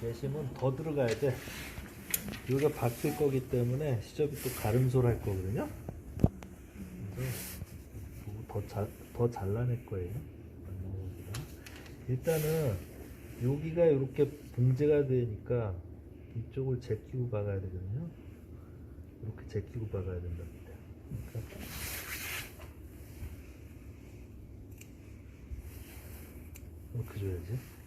내심은 더 들어가야 돼. 여기가 바뀔 거기 때문에 시접이 또 가름소리 할 거거든요. 그래서 더, 잘, 더 잘라낼 거예요. 일단은 여기가 이렇게 봉제가 되니까 이쪽을 제끼고 박아야 되거든요. 이렇게 제끼고 박아야 된답니다. 그러니까 이렇게 줘야지.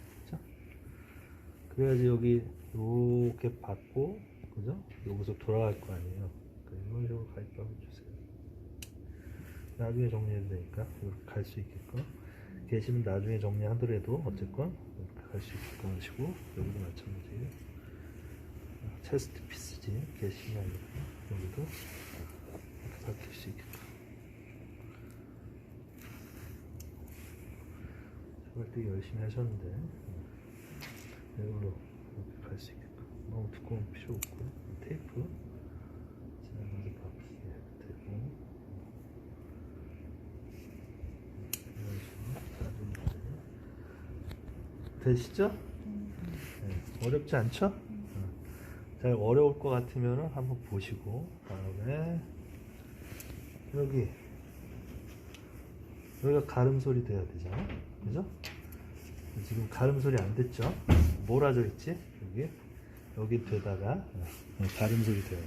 자, 그래야지 여기 이렇게 받고, 그죠? 여기서 돌아갈 거 아니에요. 이런 식으로 가입하고 주세요. 나중에 정리해도 되니까 이렇게 갈 수 있게끔. 계시면 나중에 정리하더라도 어쨌건 이렇게 갈 수 있게끔 하시고, 여기도 마찬가지예요. 체스트 피스지, 계시면 여기도 이렇게 바뀔 수 있게끔. 저걸 되게 열심히 하셨는데 이걸로 이렇게 갈 수 있게끔 너무 두꺼운 거 필요 없고 테이프 지나가서 바뀌게 되고 이런 식으로. 되시죠? 네. 어렵지 않죠? 어. 잘 어려울 것 같으면 한번 보시고 다음에 여기 여기가 가름 소리 돼야 되잖아 그죠? 지금 가름 소리 안 됐죠? 몰아져 있지? 여기 여기 되다가 어, 가름 소리 돼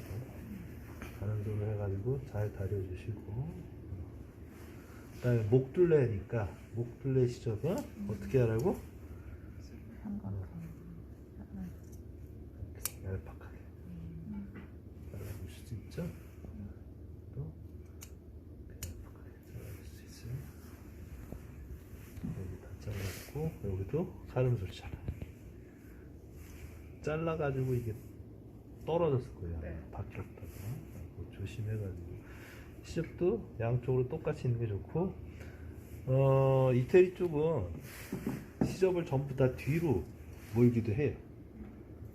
가름 소리 해가지고 잘 다려주시고 그다음에 목둘레니까 목둘레 시접은 어떻게 하라고? 이렇게 얄팍하게 잘라줄 수 있죠? 또 이렇게 얄팍하게 잘라줄 수 있어요. 여기 다 잘랐고 여기도 가름 소리 잘. 잘라가지고 이게 떨어졌을 거예요. 네. 바뀌었다가 조심해가지고 시접도 양쪽으로 똑같이 있는 게 좋고 어 이태리 쪽은 시접을 전부 다 뒤로 몰기도 해요.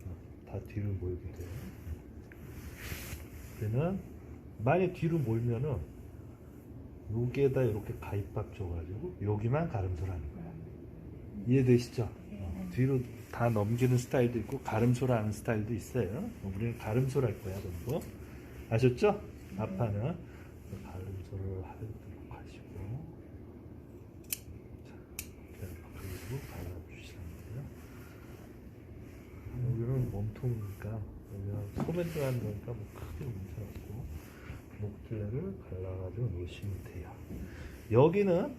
어, 다 뒤로 몰기도 해요. 그러면 만약 뒤로 몰면은 여기에다 이렇게 가입밥 줘가지고 여기만 가름소를 하는 거야. 이해되시죠? 어, 뒤로 다 넘기는 스타일도 있고 가름소를 하는 스타일도 있어요. 우리는 가름소를 할 거야, 전부. 아셨죠? 아파는 가름소를 하도록 하시고 자, 그리고 발라주시면 돼요. 여기는 몸통이니까 여기는 소매 들어가는 거니까 뭐 크게 문제 없고 목줄레를 갈라가지고 놓으시면 돼요. 여기는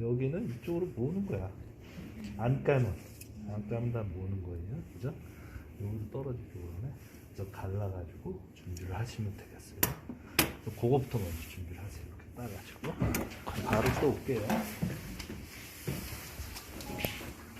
여기는 이쪽으로 모으는 거야. 안 까면 안 까면 다 모으는 거예요. 그죠? 여기도 떨어지기 때문에 그래서 갈라가지고 준비를 하시면 되겠어요. 그거부터 먼저 준비를 하세요. 이렇게 따가지고 바로 또 올게요.